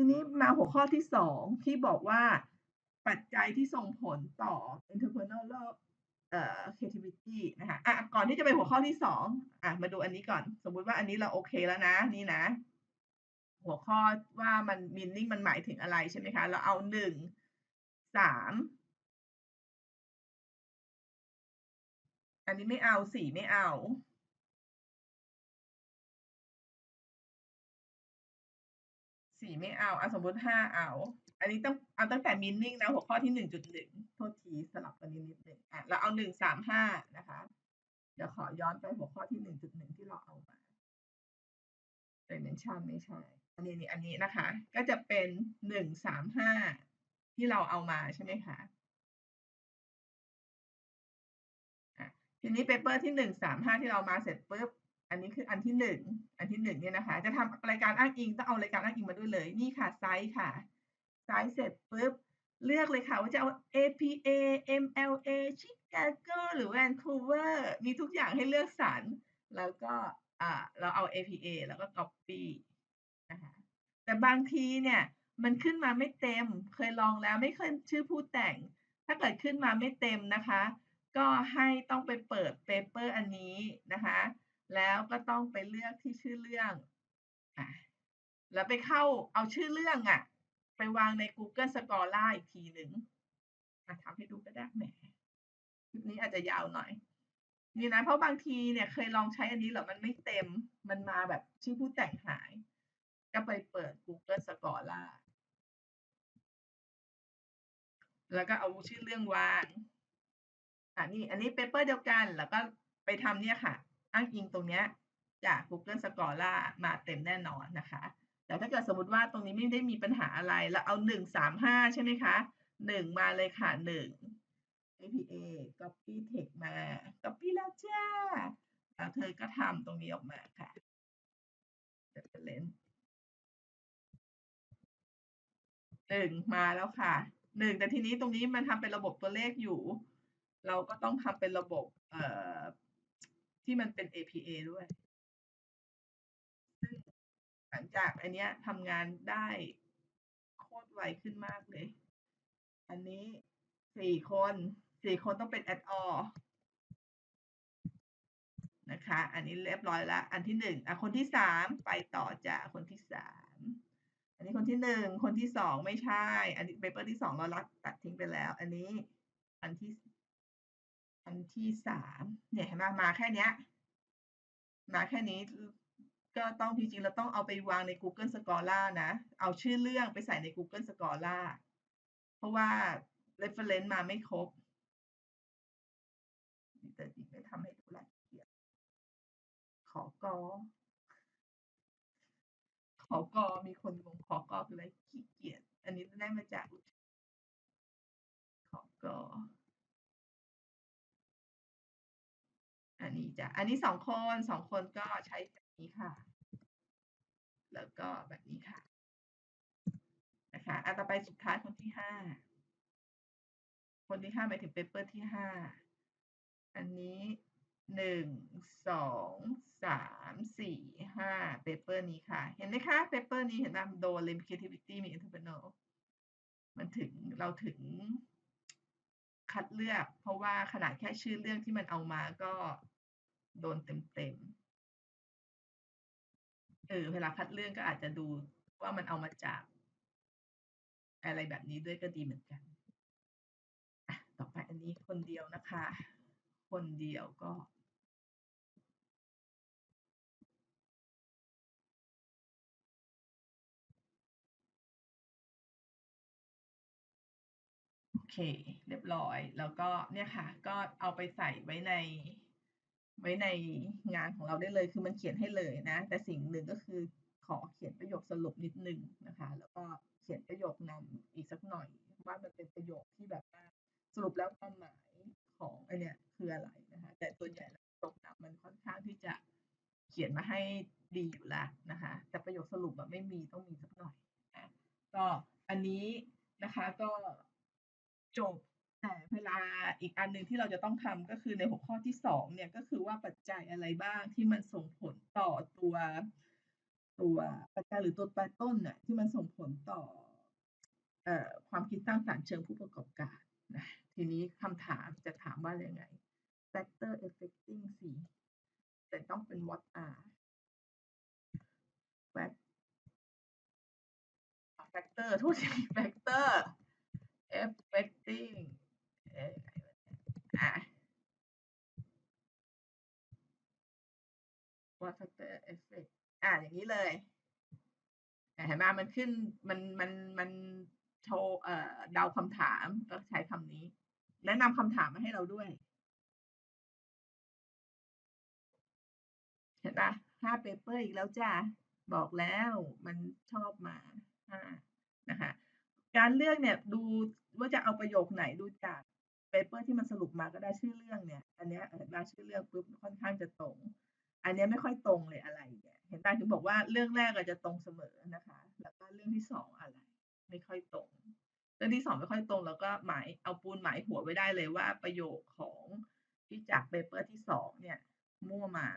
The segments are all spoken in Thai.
ทีนี้มาหัวข้อที่สองที่บอกว่าปัจจัยที่ส่งผลต่อ entrepreneurial เอ่อ creativity นะคะอะก่อนที่จะไปหัวข้อที่สองอะมาดูอันนี้ก่อน สมมุติว่าอันนี้เราโอเคแล้วนะนี่นะ หัวข้อว่ามัน meaning มันหมายถึงอะไรใช่ไหมคะ เราเอาหนึ่งสามอันนี้ไม่เอาสี่ไม่เอา สี่ไม่เอาเอะสมมติห้าเอา อันนี้ต้องเอาตั้งแต่ meaning นะหัวข้อที่หนึ่งจุดหนึ่งโทษทีสลับกันนิดนิดหนึ่งอะเราเอาหนึ่งสามห้านะคะ เดี๋ยวขอย้อนไปหัวข้อที่หนึ่งจุดหนึ่งที่เราเอามา dimension ไม่ใช่ อันนี้นี่อันนี้นะคะ ก็จะเป็นหนึ่งสามห้าที่เราเอามาใช่ไหมคะอะทีนี้เปเปอร์ที่หนึ่งสามห้าที่เรามาเสร็จปุ๊บ อันนี้คืออันที่หนึ่งอันที่หนึ่งเนี่ยนะคะ จะทำรายการอ้างอิงต้องเอารายการอ้างอิงมาด้วยเลยนี่ค่ะไซส์ค่ะไซส์เสร็จปุ๊บเลือกเลยค่ะว่าจะเอา APA MLA Chicago หรือ Vancouver มีทุกอย่างให้เลือกสรรแล้วก็อ่าเราเอา APA แล้วก็ copy นะคะแต่บางทีเนี่ยมันขึ้นมาไม่เต็ม เคยลองแล้วไม่ขึ้นชื่อผู้แต่ง ถ้าเกิดขึ้นมาไม่เต็มนะคะ ก็ให้ต้องไปเปิดเปเปอร์อันนี้นะคะ แล้วก็ต้องไปเลือกที่ชื่อเรื่องอะแล้วไปเข้าเอาชื่อเรื่องอะไปวางใน Google Scholar อีกทีหนึ่งทำให้ดูก็ได้แหมคลิปนี้อาจจะยาวหน่อย นี่นะ เพราะบางทีเนี่ยเคยลองใช้อันนี้แล้วมันไม่เต็มมันมาแบบชื่อผู้แต่งหาย ก็ไปเปิด Google Scholar แล้วก็เอาชื่อเรื่องวางอะนี่อันนี้เปเปอร์เดียวกัน แล้วก็ไปทำเนี่ยค่ะ อ้างอิงตรงนี้จาก Google Scholar มาเต็มแน่นอนนะคะ แต่ถ้าเกิดสมมติว่าตรงนี้ไม่ได้มีปัญหาอะไร แล้วเอาหนึ่งสามห้าใช่ไหมคะหนึ่งมาเลยค่ะหนึ่ง APA copy text มา copy แล้วจ้าแล้วเธอก็ทำตรงนี้ออกมาค่ะ reference หนึ่งมาแล้วค่ะหนึ่งแต่ทีนี้ตรงนี้มันทำเป็นระบบตัวเลขอยู่ เราก็ต้องทำเป็นระบบเอ่อ ที่มันเป็น APA ด้วย ซึ่งหลังจากอันเนี้ยทำงานได้โคตรไวขึ้นมากเลย อันนี้สี่คนสี่คนต้องเป็น add all นะคะ อันนี้เรียบร้อยแล้ว อันที่หนึ่งอะคนที่สามไปต่อจากคนที่สาม อันนี้คนที่หนึ่ง คนที่สองไม่ใช่ อันนี้เปเปอร์ที่สองเราลักตัดทิ้งไปแล้ว อันนี้อันที่ อันที่สามเนี่ยเห็นไหมมาแค่เนี้ยมาแค่นี้ก็ต้องจริงๆเราต้องเอาไปวางใน Google Scholar นะ เอาชื่อเรื่องไปใส่ใน Google Scholar เพราะว่า reference มาไม่ครบแต่จริงไม่ทำให้ดูละเอียดขอกอขอกอมีคนงงขอกอคืออะไรขี้เกียจอันนี้ได้มาจากขอกอ อันนี้จะอันนี้สองคนสองคนก็ใช้แบบนี้ค่ะ แล้วก็แบบนี้ค่ะ นะคะอันต่อไปสุดท้ายคนที่ห้าคนที่ห้าหมายถึงเปเปอร์ที่ห้าอันนี้หนึ่งสองสามสี่ห้าเปเปอร์นี้ค่ะ เห็นไหมคะเปเปอร์นี้เห็นไหมโดนเลมี creativity มี entrepreneur มันถึงเราถึงคัดเลือก เพราะว่าขนาดแค่ชื่อเรื่องที่มันเอามาก็ โดนเต็มๆเออเวลาคัดเรื่องก็อาจจะดูว่ามันเอามาจาก อะไรแบบนี้ด้วยก็ดีเหมือนกันต่อไปอันนี้คนเดียวนะคะ คนเดียวก็โอเค เรียบร้อย แล้วก็เนี่ยค่ะ ก็เอาไปใส่ไว้ใน ไว้ในงานของเราได้เลย คือมันเขียนให้เลยนะ แต่สิ่งหนึ่งก็คือขอเขียนประโยคสรุปนิดหนึ่งนะคะ แล้วก็เขียนประโยคนำอีกสักหน่อย ว่ามันเป็นประโยคที่แบบว่าสรุปแล้วความหมายของไอเนี่ยคืออะไรนะคะ แต่ส่วนใหญ่แล้วประโยคนำมันค่อนข้างที่จะเขียนมาให้ดีอยู่แล้วนะคะ แต่ประโยคสรุปแบบไม่มีต้องมีสักหน่อยนะก็อันนี้นะคะก็จบ แต่เวลาอีกอันหนึ่งที่เราจะต้องทำก็คือในหัวข้อที่สองเนี่ยก็คือว่าปัจจัยอะไรบ้างที่มันส่งผลต่อตัว ตัวปัจจัยหรือตัวแปรต้นน่ะที่มันส่งผลต่อเอ่อความคิดสร้างสรรค์เชิงผู้ประกอบการนะทีนี้คำถามจะถามว่าอยังไง factor affecting สิแต่ต้องเป็น what are fact อ่า factor โทษที factor affecting เอ๊ะอา what factor affect อาอย่างงี้เลยเห็นไหมมันขึ้นมันมันมันโชว์เอ่อเดาคำถามก็ใช้คำนี้แนะนำคำถามมาให้เราด้วย เห็นเปล่า5เปเปอร์อีกแล้วจ้ะบอกแล้วมันชอบมา5นะคะ การเลือกเนี่ยดูว่าจะเอาประโยคไหนดูจาก เปเปอร์ที่มันสรุปมาก็ได้ชื่อเรื่องเนี่ย อันเนี้ยเห็นเปล่าชื่อเรื่องปุ๊บค่อนข้างจะตรง อันเนี้ยไม่ค่อยตรงเลยอะไรเนี่ยเห็นเปล่าถึงบอกว่าเรื่องแรกอะจะตรงเสมอนะคะ แล้วก็เรื่องที่2องอะไร ไม่ค่อยตรง เรื่องที่2ไม่ค่อยตรงแล้วก็หมายเอาปูนหมายหัวไว้ได้เลยว่าประโยคของที่จากเปเปอร์ที่2เนี่ย มั่วมา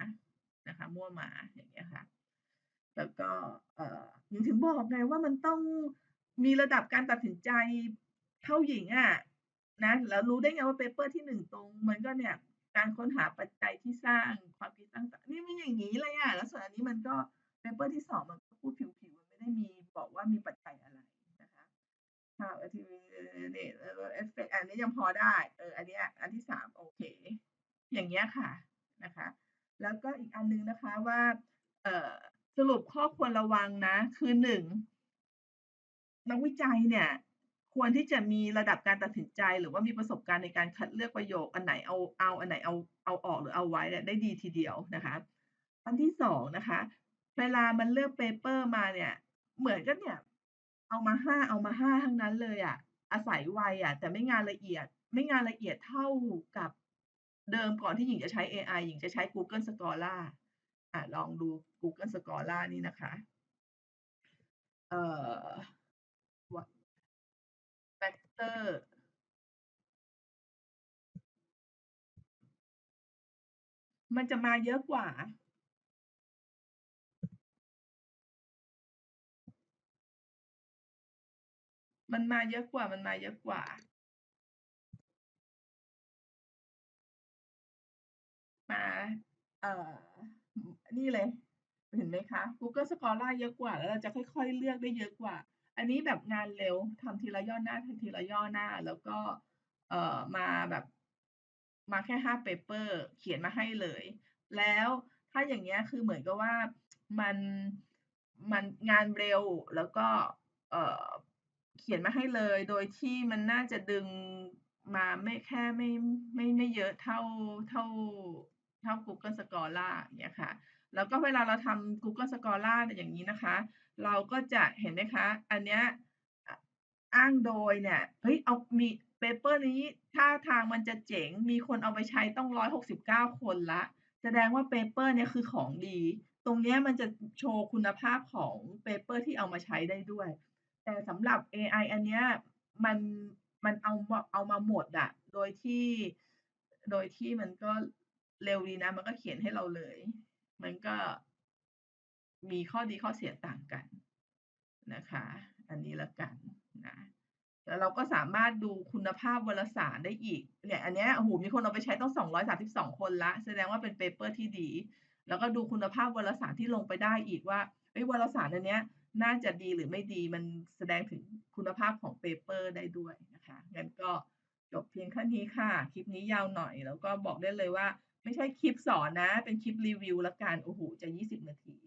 นะคะ มั่วมาอย่างเงี้ยค่ะ แล้วก็เอ่อหญิงถึงบอกไงว่ามันต้องมีระดับการตัดสินใจเท่าหญิงอะ นะแล้วรู้ได้ไงว่าเปเปอร์ที่1ตรงมันก็เนี่ยการค้นหาปัจจัยที่สร้างความคิดสร้างสรรค์นี่มันอย่างงี้เลยอะแล้วส่วนอันนี้มันก็เปเปอร์ที่2มันก็พูดผิวๆมันไม่ได้มีบอกว่ามีปัจจัยอะไรนะคะ How activate เออ effect อันนี้ยังพอได้เอออันเนี้ยอันที่3โอเค อย่างเงี้ยค่ะนะคะ แล้วก็อีกอันนึงนะคะว่าเออสรุปข้อควรระวังนะ คือ1นักวิจัยเนี่ย ควรที่จะมีระดับการตัดสินใจ หรือว่ามีประสบการณ์ในการคัดเลือกประโยคอันไหนเอาเอาอันไหนเอาเอาออกหรือเอาไว้ได้ดีทีเดียวนะคะอันที่2นะคะ เวลามันเลือกเปเปอร์มาเนี่ย เหมือนกับเนี่ย เอามา5เอามา5ทั้งนั้นเลยอะอาศัยวัยอะแต่ไม่งานละเอียด ไม่งานละเอียดเท่ากับเดิมก่อนที่หญิงจะใช้เอไอหญิงจะใช้ Google Scholar อ่าลองดู Google Scholar นี่นะคะ เอ่อ factor มันจะมาเยอะกว่า มันมาเยอะกว่า มันมาเยอะกว่า มา เอ่อ นี่เลย เห็นไหมคะ Google Scholar เยอะกว่า แล้วเราจะค่อยๆ เลือกได้เยอะกว่า อันนี้แบบงานเร็วทำทีละย่อหน้าทำทีละย่อหน้า แล้วก็เอ่อมาแบบมาแค่5เปเปอร์เขียนมาให้เลย แล้วถ้าอย่างเงี้ยคือเหมือนกับว่ามันมันงานเร็วแล้วก็เอ่อเขียนมาให้เลย โดยที่มันน่าจะดึงมาไม่แค่ไม่ไม่ไม่เยอะเท่าเท่าเท่า Google Scholar อย่างเงี้ยค่ะ แล้วก็เวลาเราทำ Google Scholar เนี่ยอย่างงี้นะคะ เราก็จะเห็นไหมคะ อันเนี้ยอ้างโดยเนี่ย เฮ้ย เอามีเปเปอร์นี้ท่าทางมันจะเจ๋ง มีคนเอาไปใช้ต้อง 169 คนล้วแสดงว่าเปเปอร์เนี้ยคือของดี ตรงนี้มันจะโชว์คุณภาพของเปเปอร์ที่เอามาใช้ได้ด้วย แต่สำหรับเอไออันเนี้ยมันมันเอามาเอามาหมดอะโดยที่ โดยที่มันก็เร็วดีนะ มันก็เขียนให้เราเลย มันก็มีข้อดีข้อเสียต่างกันนะคะ อันนี้ล้วกันนะแล้วเราก็สามารถดูคุณภาพวารสารได้อีก เนี่ย อันเนี้ยโอ้โฮมีคนเอาไปใช้ต้อง 232 คนล้วแสดงว่าเป็นเปเปอร์ที่ดี แล้วก็ดูคุณภาพวารสารที่ลงไปได้อีกว่าเฮ้ยวารสารอันเนี้ยน่าจะดีหรือไม่ดี มันแสดงถึงคุณภาพของเปเปอร์ได้ด้วยนะคะ งั้นก็จบเพียงแค่นี้ค่ะ คลิปนี้ยาวหน่อย แล้วก็บอกได้เลยว่า ไม่ใช่คลิปสอนนะ เป็นคลิปรีวิวละกันโอ้โหจะ 20 นาที